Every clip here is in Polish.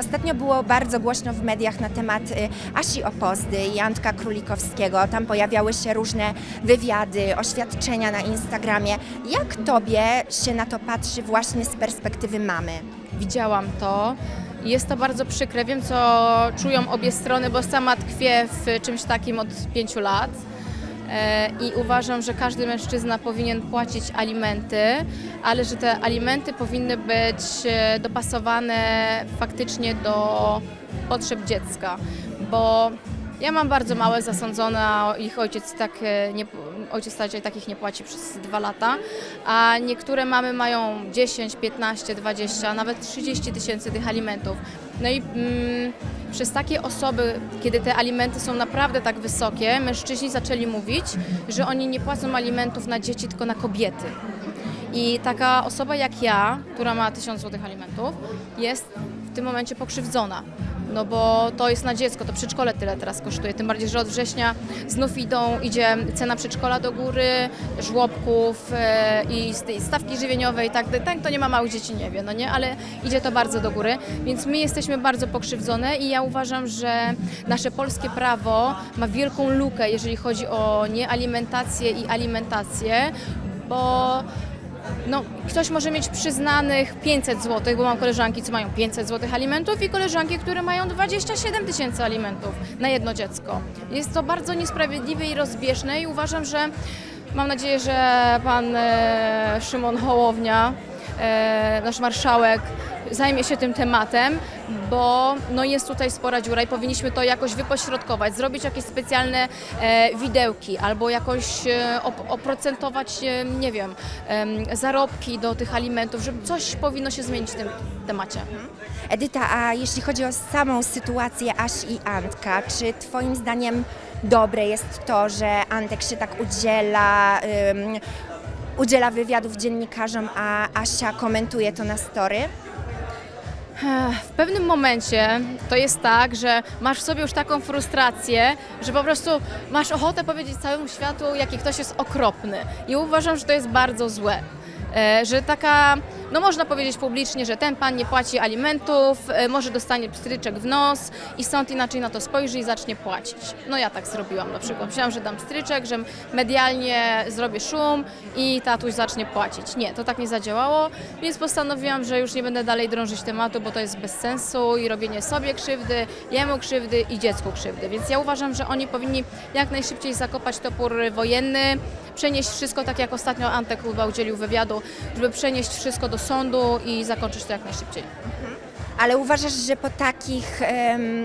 Ostatnio było bardzo głośno w mediach na temat y, Asi Opozdy i Antka Królikowskiego. Tam pojawiały się różne wywiady, oświadczenia na Instagramie. Jak tobie się na to patrzy właśnie z perspektywy mamy? Widziałam to. Jest to bardzo przykre. Wiem, co czują obie strony, bo sama tkwię w czymś takim od pięciu lat. E, I uważam, że każdy mężczyzna powinien płacić alimenty, ale że te alimenty powinny być e, dopasowane faktycznie do potrzeb dziecka. Bo ja mam bardzo małe zasądzone, a ich ojciec tak e, nie, ojciec takich nie płaci przez dwa lata, a niektóre mamy mają 10, 15, 20, nawet 30 tysięcy tych alimentów. No i mm, przez takie osoby, kiedy te alimenty są naprawdę tak wysokie, mężczyźni zaczęli mówić, że oni nie płacą alimentów na dzieci, tylko na kobiety. I taka osoba jak ja, która ma 1000 zł alimentów, jest w tym momencie pokrzywdzona. No bo to jest na dziecko, to przedszkole tyle teraz kosztuje. Tym bardziej, że od września znów idą, idzie cena przedszkola do góry, żłobków e, i st- i stawki żywieniowej. Tak, ten, kto nie ma małych dzieci, nie wie, no nie, ale idzie to bardzo do góry. Więc my jesteśmy bardzo pokrzywdzone i ja uważam, że nasze polskie prawo ma wielką lukę, jeżeli chodzi o niealimentację i alimentację, bo no, ktoś może mieć przyznanych 500 zł, bo mam koleżanki, co mają 500 zł alimentów i koleżanki, które mają 27 tysięcy alimentów na jedno dziecko. Jest to bardzo niesprawiedliwe i rozbieżne i uważam, że mam nadzieję, że pan e, Szymon Hołownia, nasz marszałek, zajmie się tym tematem, bo no jest tutaj spora dziura i powinniśmy to jakoś wypośrodkować, zrobić jakieś specjalne e, widełki albo jakoś e, op- oprocentować, e, nie wiem, em, zarobki do tych alimentów, żeby coś powinno się zmienić w tym temacie. Edyta, a jeśli chodzi o samą sytuację Asi i Antka, czy twoim zdaniem dobre jest to, że Antek się tak udziela, udziela wywiadów dziennikarzom, a Asia komentuje to na story? W pewnym momencie to jest tak, że masz w sobie już taką frustrację, że po prostu masz ochotę powiedzieć całemu światu, jaki ktoś jest okropny. I uważam, że to jest bardzo złe. E, Że taka, no można powiedzieć publicznie, że ten pan nie płaci alimentów, e, może dostanie pstryczek w nos i sąd inaczej na to spojrzy i zacznie płacić. No ja tak zrobiłam na przykład. Myślałam, że dam pstryczek, że medialnie zrobię szum i tatuś zacznie płacić. Nie, to tak nie zadziałało, więc postanowiłam, że już nie będę dalej drążyć tematu, bo to jest bez sensu i robienie sobie krzywdy, jemu krzywdy i dziecku krzywdy. Więc ja uważam, że oni powinni jak najszybciej zakopać topór wojenny, przenieść wszystko, tak jak ostatnio Antek chyba udzielił wywiadu, żeby przenieść wszystko do sądu i zakończyć to jak najszybciej. Ale uważasz, że po takich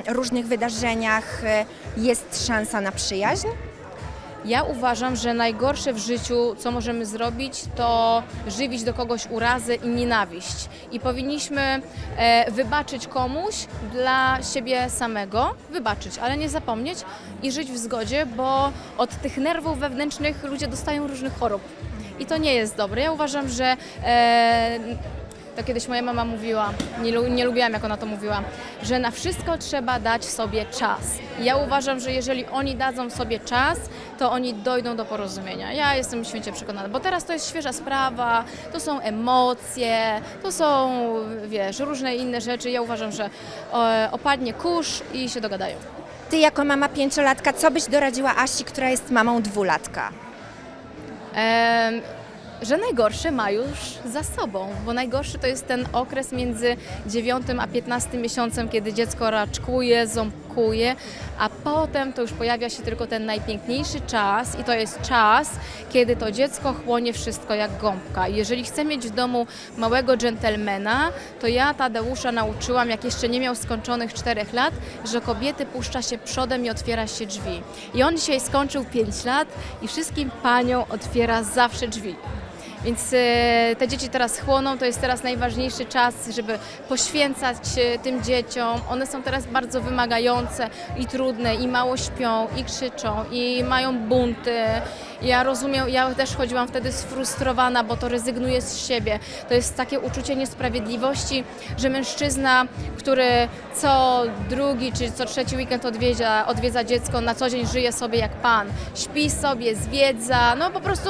różnych wydarzeniach e, jest szansa na przyjaźń? Ja uważam, że najgorsze w życiu, co możemy zrobić, to żywić do kogoś urazę i nienawiść. I powinniśmy e, wybaczyć komuś dla siebie samego, wybaczyć, ale nie zapomnieć i żyć w zgodzie, bo od tych nerwów wewnętrznych ludzie dostają różnych chorób. I to nie jest dobre. Ja uważam, że e, to kiedyś moja mama mówiła, nie, nie lubiłam jak ona to mówiła, że na wszystko trzeba dać sobie czas. Ja uważam, że jeżeli oni dadzą sobie czas, to oni dojdą do porozumienia. Ja jestem święcie przekonana, bo teraz to jest świeża sprawa, to są emocje, to są, wiesz, różne inne rzeczy. Ja uważam, że opadnie kurz i się dogadają. Ty jako mama pięciolatka, co byś doradziła Asi, która jest mamą dwulatka? Em, że najgorsze ma już za sobą, bo najgorszy to jest ten okres między 9 a 15 miesiącem, kiedy dziecko raczkuje, ząbkuje, a potem to już pojawia się tylko ten najpiękniejszy czas i to jest czas, kiedy to dziecko chłonie wszystko jak gąbka. Jeżeli chce mieć w domu małego dżentelmena, to ja Tadeusza nauczyłam, jak jeszcze nie miał skończonych 4 lat, że kobiety puszcza się przodem i otwiera się drzwi. I on dzisiaj skończył 5 lat i wszystkim paniom otwiera zawsze drzwi. Więc e, te dzieci teraz chłoną, to jest teraz najważniejszy czas, żeby poświęcać e, tym dzieciom. One są teraz bardzo wymagające i trudne, i mało śpią, i krzyczą, i mają bunty. Ja rozumiem, ja też chodziłam wtedy sfrustrowana, bo to rezygnuje z siebie. To jest takie uczucie niesprawiedliwości, że mężczyzna, który co drugi czy co trzeci weekend odwiedza, odwiedza dziecko, na co dzień żyje sobie jak pan. Śpi sobie, zwiedza, no po prostu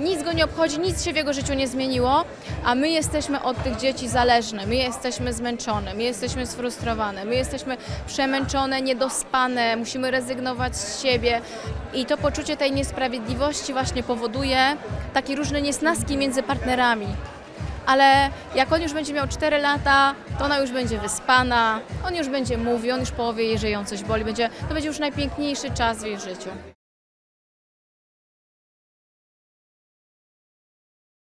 nic go nie obchodzi, nic się w jego życiu nie zmieniło, a my jesteśmy od tych dzieci zależne, my jesteśmy zmęczone, my jesteśmy sfrustrowane, my jesteśmy przemęczone, niedospane, musimy rezygnować z siebie i to poczucie tej niesprawiedliwości właśnie powoduje takie różne niesnaski między partnerami. Ale jak on już będzie miał 4 lata, to ona już będzie wyspana, on już będzie mówił, on już powie jej, ją coś boli. Będzie, to będzie już najpiękniejszy czas w jej życiu.